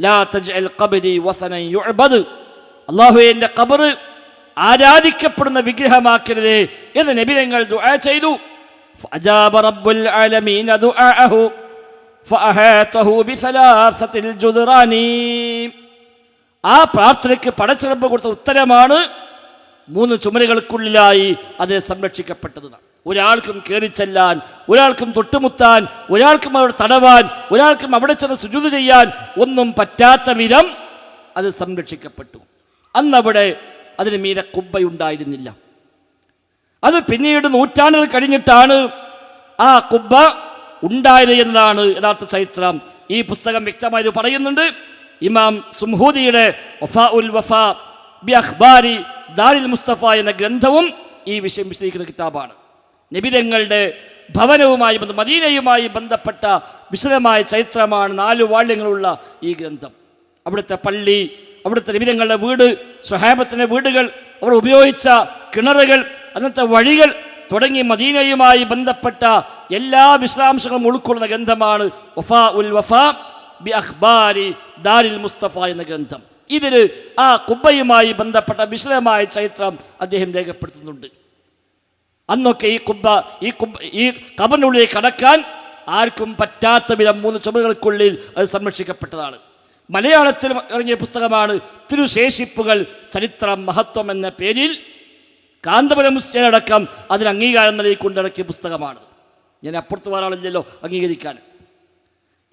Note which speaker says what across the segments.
Speaker 1: ലാ എന്റെ ഖബർ ആരാധിക്കപ്പെടുന്ന വിഗ്രഹമാക്കരുത് എന്ന് നബി തങ്ങൾ ദുആ ചെയ്തു. ആ പ്രാർത്ഥനയ്ക്ക് പടച്ചിറപ്പ് കൊടുത്ത ഉത്തരമാണ് മൂന്ന് ചുമരുകൾക്കുള്ളിലായി അത് സംരക്ഷിക്കപ്പെട്ടത്. ഒരാൾക്കും കയറി ചെല്ലാൻ ഒരാൾക്കും തൊട്ടുമുത്താൻ ഒരാൾക്കും അവിടെ തടവാൻ ഒരാൾക്കും അവിടെ ചെന്ന് സുജൂത് ചെയ്യാൻ ഒന്നും പറ്റാത്ത വിധം അത് സംരക്ഷിക്കപ്പെട്ടു. അന്നവിടെ അതിന് മീതെ കുബ്ബയുണ്ടായിരുന്നില്ല. അത് പിന്നീട് നൂറ്റാണ്ടുകൾ കഴിഞ്ഞിട്ടാണ് ആ കുബ്ബ ഉണ്ടായത് എന്നതാണ് യഥാർത്ഥ ചരിത്രം. ഈ പുസ്തകം വ്യക്തമായത് പറയുന്നുണ്ട് ഇമാം സുംഹൂദിയുടെ വഫാ ബി ദാരിൽ മുസ്തഫ എന്ന ഗ്രന്ഥവും ഈ വിഷയം വിശദീകരിക്കുന്ന കിതാബാണ്. നബിതങ്ങളുടെ ഭവനവുമായി ബന്ധ മദീനയുമായി ബന്ധപ്പെട്ട വിശദമായ ചരിത്രമാണ് നാല് വാള്യങ്ങളുള്ള ഈ ഗ്രന്ഥം. അവിടുത്തെ പള്ളി അവിടുത്തെ നബിതങ്ങളുടെ വീട് സ്വഹാബത്തിന്റെ വീടുകൾ അവർ ഉപയോഗിച്ച കിണറുകൾ അന്നത്തെ വഴികൾ തുടങ്ങി മദീനയുമായി ബന്ധപ്പെട്ട എല്ലാ വിശദാംശങ്ങളും ഉൾക്കൊള്ളുന്ന ഗ്രന്ഥമാണ് വഫാ ഉൽ വഫാ ബി അഖ്ബാരി ദാരിൽ മുസ്തഫ എന്ന ഗ്രന്ഥം. ഇതിൽ ആ കുബ്ബയുമായി ബന്ധപ്പെട്ട വിശദമായ ചരിത്രം അദ്ദേഹം രേഖപ്പെടുത്തുന്നുണ്ട്. അന്നൊക്കെ ഈ കുബ്ബ ഈ കുമ്പ ഈ കബറിനുള്ളിൽ കടക്കാൻ ആർക്കും പറ്റാത്ത വിധം മൂന്ന് ചുമരുകൾക്കുള്ളിൽ അത് സംരക്ഷിക്കപ്പെട്ടതാണ്. മലയാളത്തിൽ ഇറങ്ങിയ പുസ്തകമാണ് തിരുശേഷിപ്പുകൾ ചരിത്രം മഹത്വം എന്ന പേരിൽ കാന്തപുരം മുസ്ലിയടക്കം അതിന് അംഗീകാരം നൽകി കൊണ്ടിറക്കിയ പുസ്തകമാണ്. ഞാൻ അപ്പുറത്ത് വരാളില്ലല്ലോ അംഗീകരിക്കാൻ.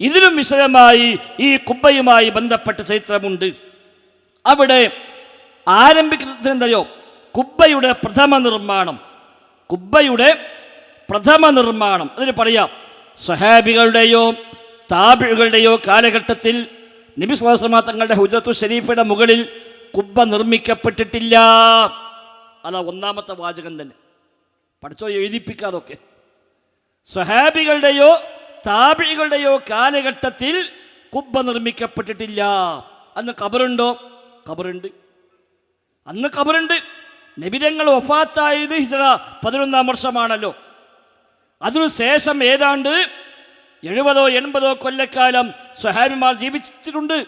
Speaker 1: ഇതിലും വിശദമായി ഈ കുബ്ബയുമായി ബന്ധപ്പെട്ട ചരിത്രമുണ്ട്. അവിടെ ആരംഭിക്കുന്നതെന്തയോ കുബ്ബയുടെ പ്രഥമ നിർമ്മാണം. കുബ്ബയുടെ പ്രഥമ നിർമ്മാണം. അതിന് പറയാം സഹാബികളുടെയോ താബികളുടെയോ കാലഘട്ടത്തിൽ നബി സ്വാസമ തങ്ങളുടെ ഹുജറത്തു ഷരീഫയുടെ മുകളിൽ കുബ്ബ നിർമ്മിക്കപ്പെട്ടിട്ടില്ല. അതാ ഒന്നാമത്തെ വാചകം തന്നെ. പഠിച്ചോ എഴുതിപ്പിക്കാതൊക്കെ സ്വഹാബികളുടെയോ താബികളുടെയോ കാലഘട്ടത്തിൽ കുബ്ബ നിർമ്മിക്കപ്പെട്ടിട്ടില്ല. അന്ന് കബറുണ്ടോ കബറുണ്ട് അന്ന് കബറുണ്ട് നബിതങ്ങൾ ഒഫാത്തായത് ഹിജറ പതിനൊന്നാം വർഷമാണല്ലോ. അതിനു ശേഷം ഏതാണ്ട് എഴുപതോ എൺപതോ കൊല്ലക്കാലം സുഹാബിമാർ ജീവിച്ചിട്ടുണ്ട്.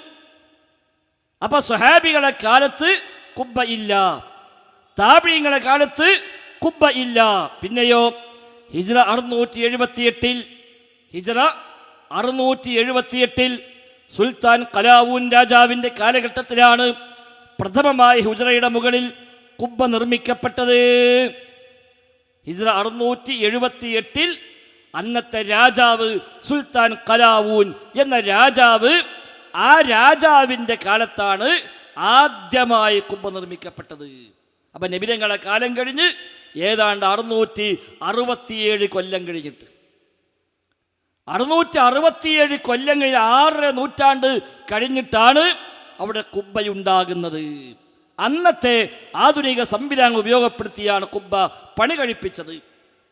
Speaker 1: അപ്പൊ സുഹാബികളെ കാലത്ത് കുബ്ബ ഇല്ല. താപിയങ്ങളെ കാലത്ത് കുബ്ബ ഇല്ല. പിന്നെയോ ഹിജറ അറുന്നൂറ്റി എഴുപത്തിയെട്ടിൽ ഹിജറ അറുന്നൂറ്റി എഴുപത്തിയെട്ടിൽ സുൽത്താൻ കലാവൂൻ രാജാവിന്റെ കാലഘട്ടത്തിലാണ് പ്രഥമമായി ഹുജറയുടെ മുകളിൽ കുബ്ബ നിർമ്മിക്കപ്പെട്ടത്. ഹിജ്റ അറുന്നൂറ്റി എഴുപത്തി എട്ടിൽ അന്നത്തെ രാജാവ് സുൽത്താൻ കലാവൂൻ എന്ന രാജാവ് ആ രാജാവിന്റെ കാലത്താണ് ആദ്യമായി കുബ്ബ നിർമ്മിക്കപ്പെട്ടത്. അപ്പം നബിരങ്ങളെ കാലം കഴിഞ്ഞ് ഏതാണ്ട് അറുന്നൂറ്റി അറുപത്തിയേഴ് കൊല്ലം കഴിഞ്ഞിട്ട്. അറുന്നൂറ്റി അറുപത്തിയേഴ് കൊല്ലം കഴിഞ്ഞ് ആറര നൂറ്റാണ്ട് കഴിഞ്ഞിട്ടാണ് അവിടെ കുബ്ബയുണ്ടാകുന്നത് അന്നത്തെ ആധുനിക സംവിധാനം ഉപയോഗപ്പെടുത്തിയാണ് കുബ്ബ പണി കഴിപ്പിച്ചത്.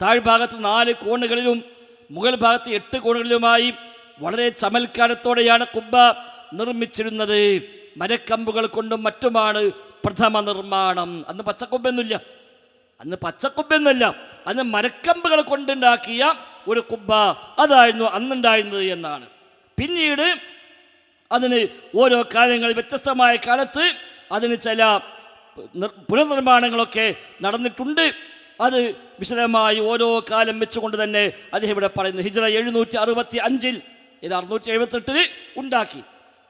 Speaker 1: താഴ്ഭാഗത്ത് നാല് കോണുകളിലും മുകൾ ഭാഗത്ത് എട്ട് കോണുകളിലുമായി വളരെ ചമൽക്കാരത്തോടെയാണ് കുബ്ബ നിർമ്മിച്ചിരുന്നത്. മരക്കമ്പുകൾ കൊണ്ടും മറ്റുമാണ് പ്രഥമ നിർമ്മാണം. അന്ന് പച്ചക്കുബ്ബൊന്നുമില്ല. അന്ന് പച്ചക്കുബ്ബൊന്നുമില്ല. അന്ന് മരക്കമ്പുകൾ കൊണ്ടുണ്ടാക്കിയ ഒരു കുബ്ബ അതായിരുന്നു അന്നുണ്ടായിരുന്നത് എന്നാണ്. പിന്നീട് അതിന് ഓരോ കാര്യങ്ങൾ വ്യത്യസ്തമായ കാലത്ത് അതിന് ചില പുനർനിർമ്മാണങ്ങളൊക്കെ നടന്നിട്ടുണ്ട്. അത് വിശദമായി ഓരോ കാലം വെച്ചുകൊണ്ട് തന്നെ അദ്ദേഹം ഇവിടെ പറയുന്നു. ഹിജറ എഴുന്നൂറ്റി അറുപത്തി അഞ്ചിൽ ഇത് അറുന്നൂറ്റി എഴുപത്തെട്ടിന് ഉണ്ടാക്കി.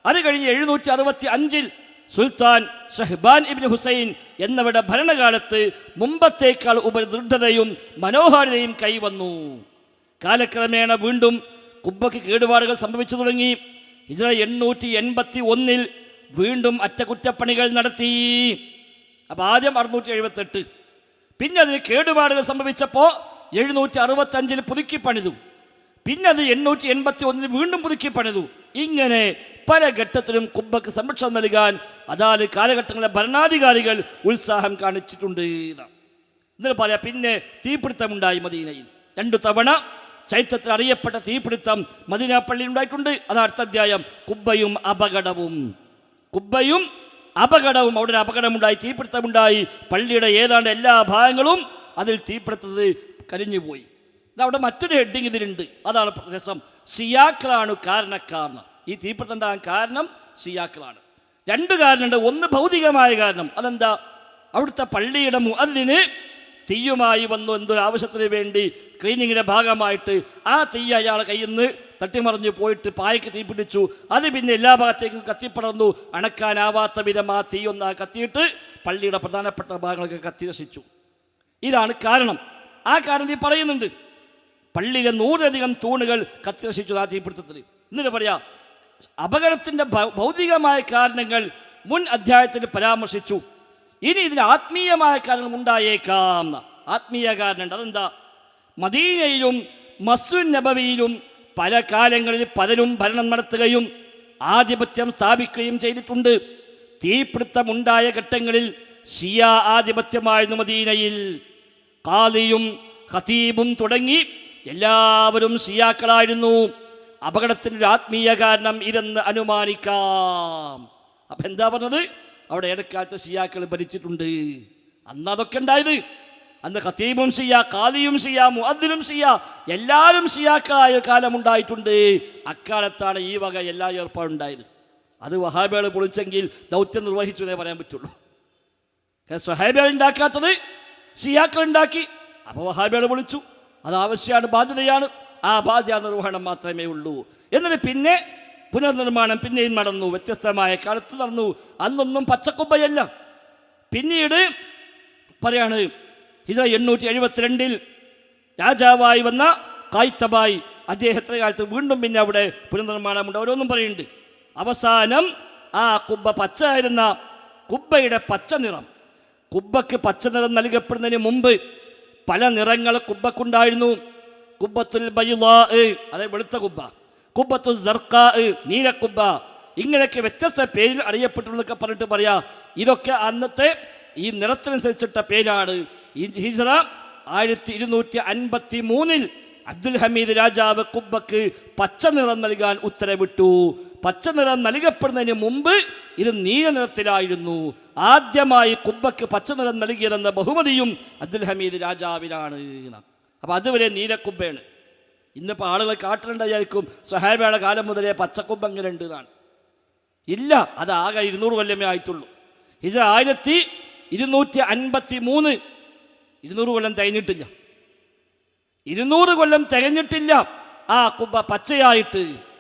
Speaker 1: അത് കഴിഞ്ഞ് എഴുന്നൂറ്റി അറുപത്തി അഞ്ചിൽ സുൽത്താൻ ഷഹ്ബാൻ ഇബിൻ ഹുസൈൻ എന്നവരുടെ ഭരണകാലത്ത് മുമ്പത്തേക്കാൾ ദൃഢതയും മനോഹാരിതയും കൈവന്നു. കാലക്രമേണ വീണ്ടും കുബ്ബക്ക് കേടുപാടുകൾ സംഭവിച്ചു തുടങ്ങി. ഹിജറ എണ്ണൂറ്റി എൺപത്തി ഒന്നിൽ വീണ്ടും അറ്റകുറ്റപ്പണികൾ നടത്തി. അപ്പം ആദ്യം അറുന്നൂറ്റി എഴുപത്തെട്ട് പിന്നെ അതിന് കേടുപാടുകൾ സംഭവിച്ചപ്പോൾ എഴുന്നൂറ്റി അറുപത്തഞ്ചിൽ പുതുക്കി പണിതു. പിന്നെ അത് എണ്ണൂറ്റി എൺപത്തി ഒന്നിന് വീണ്ടും പുതുക്കി പണിതു. ഇങ്ങനെ പല ഘട്ടത്തിലും കുബ്ബക്ക് സംരക്ഷണം നൽകാൻ അതാത് കാലഘട്ടങ്ങളിലെ ഭരണാധികാരികൾ ഉത്സാഹം കാണിച്ചിട്ടുണ്ട്. എന്നിട്ട് പറയാം പിന്നെ തീപിടുത്തമുണ്ടായി മദീനയിൽ. രണ്ടു തവണ ചൈത്രത്തിൽ അറിയപ്പെട്ട തീപിടുത്തം മദീന പള്ളിയിൽ ഉണ്ടായിട്ടുണ്ട്. അത് അടുത്ത അധ്യായം. കുബ്ബയും അപകടവും. കുബ്ബയും അപകടവും അവിടെ ഒരു അപകടമുണ്ടായി തീപിടുത്തമുണ്ടായി. പള്ളിയുടെ ഏതാണ്ട് എല്ലാ ഭാഗങ്ങളും അതിൽ തീപിടുത്തത് കരിഞ്ഞുപോയി. അവിടെ മറ്റൊരു ഹെഡിങ് ഇതിലുണ്ട്. അതാണ് രസം. സിയാക്കളാണ് കാരണക്കാരന് ഈ തീപിടുത്തം ഉണ്ടാകാൻ കാരണം സിയാക്കളാണ്. രണ്ട് കാരണമുണ്ട്. ഒന്ന് ഭൗതികമായ കാരണം. അതെന്താ? അവിടുത്തെ പള്ളിയുടെ മുഅദ്ദിന് തീയുമായി വന്നു എന്തൊരു ആവശ്യത്തിന് വേണ്ടി ക്ലീനിങ്ങിന്റെ ഭാഗമായിട്ട് ആ തീ അയാൾ കയ്യിൽ നിന്ന് തട്ടിമറിഞ്ഞ് പോയിട്ട് പായക്ക് തീ പിടിച്ചു. അത് പിന്നെ എല്ലാ ഭാഗത്തേക്കും കത്തിപ്പടർന്നു അണക്കാനാവാത്ത വിധം ആ തീ ഒന്ന് കത്തിയിട്ട് പള്ളിയുടെ പ്രധാനപ്പെട്ട ഭാഗങ്ങളൊക്കെ കത്തി നശിച്ചു. ഇതാണ് കാരണം. ആ കാരണം നീ പറയുന്നുണ്ട്. പള്ളിയിലെ നൂറിലധികം തൂണുകൾ കത്തി നശിച്ചു ആ തീപിടുത്തത്തിൽ. എന്നിട്ട് പറയാ അപകടത്തിന്റെ ഭൗതികമായ കാരണങ്ങൾ മുൻ അധ്യായത്തിൽ പരാമർശിച്ചു. ഇനി ഇതിന് ആത്മീയമായ കാരണം ഉണ്ടായേക്കാം. ആത്മീയ കാരണം അതെന്താ? മദീനയിലും മസ്സുൻ നബവിയിലും പല കാലങ്ങളിൽ പലരും ഭരണം നടത്തുകയും ആധിപത്യം സ്ഥാപിക്കുകയും ചെയ്തിട്ടുണ്ട്. തീപിടുത്തമുണ്ടായ ഘട്ടങ്ങളിൽ ഷിയ ആധിപത്യമായിരുന്നു മദീനയിൽ. കാലിയും ഖതീബും തുടങ്ങി എല്ലാവരും ഷിയാക്കളായിരുന്നു. അപകടത്തിന് ഒരു ആത്മീയ കാരണം ഇതെന്ന് അനുമാനിക്കാം. അപ്പം എന്താ പറഞ്ഞത്? അവിടെ ഇടക്കാലത്ത് ഷിയാക്കൾ ഭരിച്ചിട്ടുണ്ട്. അന്ന് അതൊക്കെ ഉണ്ടായത്. അന്ന് ഖത്തീബും ഷിയ കാലിയും ഷിയ മുഅദ്ദിനും ഷിയ എല്ലാവരും ഷിയാക്കളായ കാലമുണ്ടായിട്ടുണ്ട് അക്കാലത്താണ് ഈ വക എല്ലാ ഏർപ്പാടും ഉണ്ടായത് അത് വഹാബികൾ പൊളിച്ചെങ്കിൽ ദൗത്യം നിർവഹിച്ചു എന്നേ പറയാൻ പറ്റുള്ളൂ. സ്വഹാബികൾ ഉണ്ടാക്കാത്തത് ഷിയാക്കൾ ഉണ്ടാക്കി. അപ്പോൾ വഹാബികൾ പൊളിച്ചു. അത് ആവശ്യമാണ് ബാധ്യതയാണ്. ആ ബാധ്യത നിർവഹണം മാത്രമേ ഉള്ളൂ. എന്നിട്ട് പിന്നെ പുനർനിർമ്മാണം പിന്നെയും നടന്നു വ്യത്യസ്തമായ കാലത്ത് നടന്നു. അന്നൊന്നും പച്ചക്കുമ്പയല്ല. പിന്നീട് പറയാണ് ഹിജ എണ്ണൂറ്റി എഴുപത്തിരണ്ടിൽ രാജാവായി വന്ന കായ്ത്തബായി. അദ്ദേഹത്തിന്റെ കാലത്ത് വീണ്ടും പിന്നെ അവിടെ പുനർനിർമ്മാണമുണ്ട്? ഓരോന്നും പറയുന്നുണ്ട്. അവസാനം ആ കുബ്ബ പച്ച ആയിരുന്ന കുബ്ബയുടെ പച്ച നിറം. കുബ്ബക്ക് പച്ച നിറം നൽകപ്പെടുന്നതിന് മുമ്പ് പല നിറങ്ങൾ കുബ്ബക്കുണ്ടായിരുന്നു. കുബ്ബത്തുൽ ബൈവാ അതെ വെളുത്ത കുബ്ബ. കുബ്ബത്തു നീലക്കുബ ഇങ്ങനെയൊക്കെ വ്യത്യസ്ത പേരിൽ അറിയപ്പെട്ടുള്ളതൊക്കെ പറഞ്ഞിട്ട് പറയാ. ഇതൊക്കെ അന്നത്തെ ഈ നിറത്തിനനുസരിച്ചിട്ട പേരാണ്. ഹിജറ ആയിരത്തി ഇരുന്നൂറ്റി അൻപത്തി മൂന്നിൽ അബ്ദുൽ ഹമീദ് രാജാവ് കുബക്ക് പച്ച നിറം നൽകാൻ ഉത്തരവിട്ടു. പച്ച നിറം നൽകപ്പെടുന്നതിന് മുമ്പ് ഇത് നീല നിറത്തിലായിരുന്നു. ആദ്യമായി കുബക്ക് പച്ച നിറം നൽകിയതെന്ന ബഹുമതിയും അബ്ദുൽ ഹമീദ് രാജാവിനാണ്. അപ്പം അതുവരെ നീലക്കുബ്ബയാണ് ഇന്നിപ്പോൾ ആളുകൾ കാട്ടിലുണ്ടായിരിക്കും സ്വഹാബയുടെ കാലം മുതലേ പച്ചക്കൊമ്പ് അങ്ങനെ ഉണ്ട് എന്നാണ്. ഇല്ല അത് ആകെ ഇരുന്നൂറ് കൊല്ലമേ ആയിട്ടുള്ളൂ. ഇത് ആയിരത്തി ഇരുന്നൂറ്റി അൻപത്തി മൂന്ന് ഇരുന്നൂറ് കൊല്ലം തികഞ്ഞിട്ടില്ല. ഇരുന്നൂറ് കൊല്ലം തികഞ്ഞിട്ടില്ല ആ കുബ്ബ പച്ചയായിട്ട്.